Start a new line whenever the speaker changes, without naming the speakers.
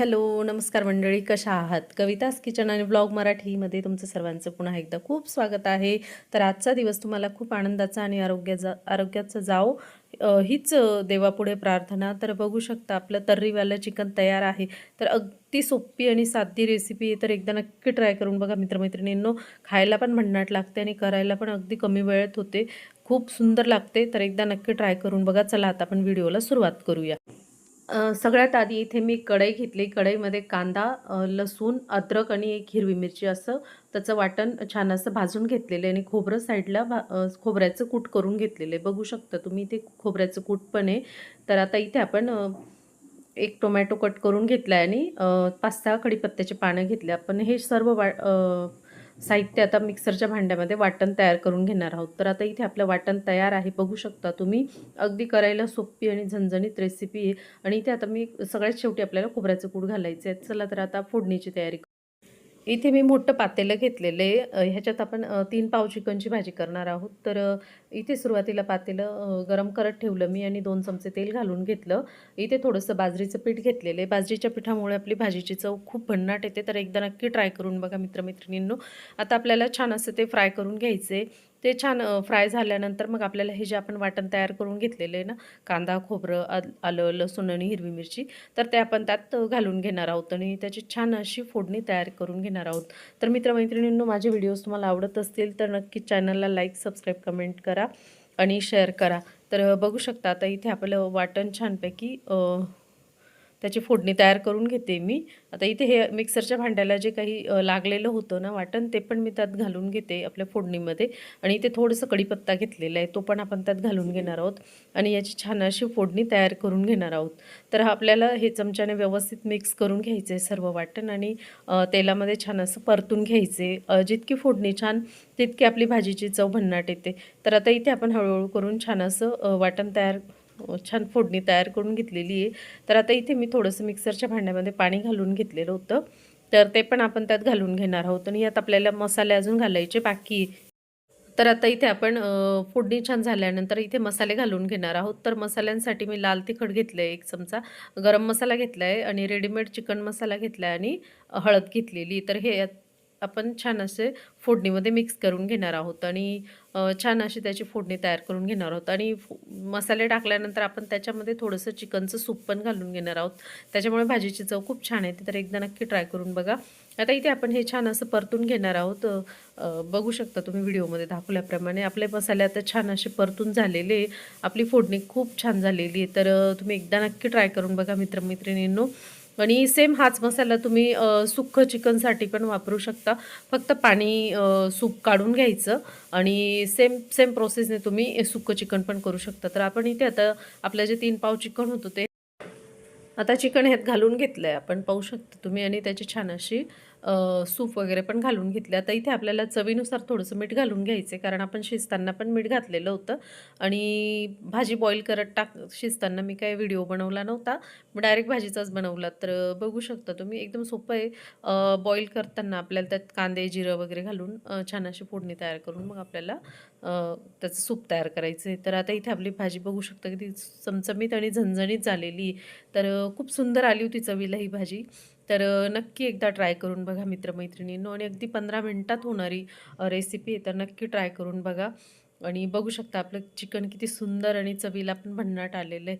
Hello नमस्कार मंडळी कशा आहात? कवितास किचन आणि ब्लॉग मराठीमध्ये तुमचं सर्वांचं पुन्हा एकदा खूप स्वागत आहे. तर आजचा दिवस तुम्हाला खूप आनंदाचा आणि आरोग्याचा आरोग्याचा जाओ हीच देवापुढे प्रार्थना. तर बघू शकता आपलं तर्रीवालं चिकन तयार आहे. तर अगदी सोपी आणि साधी रेसिपी आहे तर एकदा नक्की ट्राय करून बघा मित्रमैत्रिणींनो. खायला पण भन्नाट लागते आणि करायला पण अगदी कमी वेळेत होते. खूप सुंदर लागते. तर एकदा नक्की ट्राय करून बघा. चला आता आपण व्हिडिओला सुरुवात करूया. सगळ्यात आधी इथे मी कढई घेतली. कढईमध्ये कांदा लसूण अद्रक आणि एक हिरवी मिरची असं त्याचं वाटण छान असं भाजून घेतलेलं आहे. आणि खोबरं साईडला भा खोबऱ्याचं कूट करून घेतलेलं आहे. बघू शकता तुम्ही इथे खोबऱ्याचं कूट पण आहे. तर आता इथे आपण एक टोमॅटो कट करून घेतला आहे आणि पाच सहा कढीपत्त्याचे पानं घेतले. आपण हे सर्व वा साहित्य आता मिक्सरच्या भांड्यामध्ये वाटण तयार करून घेणार आहोत. तर आता इथे आपलं वाटण तयार आहे. बघू शकता तुम्ही अगदी करायला सोपी आणि झणझणीत रेसिपी आहे. आणि इथे आता मी सगळ्यात शेवटी आपल्याला खोबऱ्याचं कूट घालायचं आहे चला तर आता फोडणीची तयारी इथे मी मोठं पातेलं घेतलेलं आहे. ह्याच्यात आपण तीन पाव चिकनची भाजी करणार आहोत. तर इथे सुरुवातीला पातेलं गरम करत ठेवलं मी आणि दोन चमचे तेल घालून घेतलं. इथे थोडंसं बाजरीचं पीठ घेतलेलं आहे. बाजरीच्या पिठामुळे आपली भाजीची चव खूप भन्नाट येते. तर एकदा नक्की ट्राय करून बघा मित्रमैत्रिणींनो. आता आपल्याला छान असं ते फ्राय करून घ्यायचं ते छान फ्राय झाल्यानंतर मग आपल्याला हे जे आपण वाटण तयार करून घेतलेलं आहे ना कांदा खोबरं आलं लसूण आणि हिरवी मिरची तर ते आपण त्यात घालून घेणार आहोत आणि त्याची छान अशी फोडणी तयार करून घेणार आहोत. तर मित्रमैत्रिणींनो माझे व्हिडिओज तुम्हाला आवडत असतील तर नक्की चॅनलला लाईक सबस्क्राईब कमेंट करा आणि शेअर करा. तर बघू शकता आता इथे आपलं वाटण छानपैकी त्याची फोडणी तयार करून घेते मी. आता इथे हे मिक्सरच्या भांड्याला जे काही लागलेलं होतं ना वाटण ते पण मी त्यात घालून घेते आपल्या फोडणीमध्ये. आणि इथे थोडंसं कढीपत्ता घेतलेला आहे तो पण आपण त्यात घालून घेणार आहोत. आणि याची छान अशी फोडणी तयार करून घेणार आहोत. तर आपल्याला हे चमच्याने व्यवस्थित मिक्स करून घ्यायचे सर्व वाटण आणि तेलामध्ये छान असं परतून घ्यायचे जितकी फोडणी छान तितकी आपली भाजीची चव भन्नाट येते. तर आता इथे आपण हळूहळू करून छान असं वाटण तयार छान फोडणी तयार करून घेतलेली आहे. तर आता इथे मी थोडंसं मिक्सरच्या भांड्यामध्ये पाणी घालून घेतलेलं होतं. तर ते पण आपण त्यात घालून घेणार आहोत आणि यात आपल्याला मसाले अजून घालायचे बाकी तर आता इथे आपण फोडणी छान झाल्यानंतर इथे मसाले घालून घेणार आहोत. तर मसाल्यांसाठी मी लाल तिखट घेतलं आहे एक चमचा. गरम मसाला घेतला आहे आणि रेडीमेड चिकन मसाला घेतला आहे आणि हळद घेतलेली. तर हे यात आपण छान असे फोडणीमध्ये मिक्स करून घेणार आहोत आणि छान अशी त्याची फोडणी तयार करून घेणार आहोत. आणि फो- मसाले टाकल्यानंतर आपण त्याच्यामध्ये थोडंसं चिकनचं सूप पण घालून घेणार आहोत. त्याच्यामुळे भाजीची चव खूप छान येते तर एकदा नक्की ट्राय करून बघा. आता इथे आपण हे छान असं परतून घेणार आहोत. बघू शकता तुम्ही व्हिडिओमध्ये दाखवल्याप्रमाणे. आपले मसाले आता छान असे परतून झालेले. आपली फोडणी खूप छान झालेली आहे. तर तुम्ही एकदा नक्की ट्राय करून बघा मित्रमैत्रिणींनो. आणि सेम हाच मसाला तुम्ही अ, सुक्कं चिकनसाठी पण वापरू शकता. फक्त पाणी सूप काढून घ्यायचं आणि सेम सेम प्रोसेसने तुम्ही सुक्कं चिकन पण करू शकता. तर आपण इथे आता आपलं जे तीन पाव चिकन होतं ते आता चिकन ह्यात घालून घेतलं आहे आपण पाहू शकता तुम्ही. आणि त्याची छान अशी सूप वगैरे पण घालून घेतले. आता इथे आपल्याला चवीनुसार थोडंसं मीठ घालून घ्यायचं आहे कारण आपण शिजताना पण मीठ घातलेलं होतं. आणि भाजी बॉईल करत टाक शिजताना मी काय व्हिडिओ बनवला नव्हता. डायरेक्ट भाजीचाच बनवला. तर बघू शकता तुम्ही. एकदम सोपं आहे. बॉईल करताना आपल्याला त्यात कांदे जिरं वगैरे घालून छान अशी फोडणी तयार करून मग आपल्याला त्याचं सूप तयार करायचं आहे तर आता इथे आपली भाजी बघू शकता की ती चमचमीत आणि झणझणीत झालेली. तर खूप सुंदर आली होती चवीला ही भाजी. तर नक्की एकदा ट्राय करून बघा मित्रमैत्रिणींनो. आणि अगदी पंधरा मिनटात होणारी रेसिपी आहे तर नक्की ट्राय करून बघा. आणि बघू शकता आपलं चिकन किती सुंदर आणि चवीला पण भन्नाट आलेलं आहे.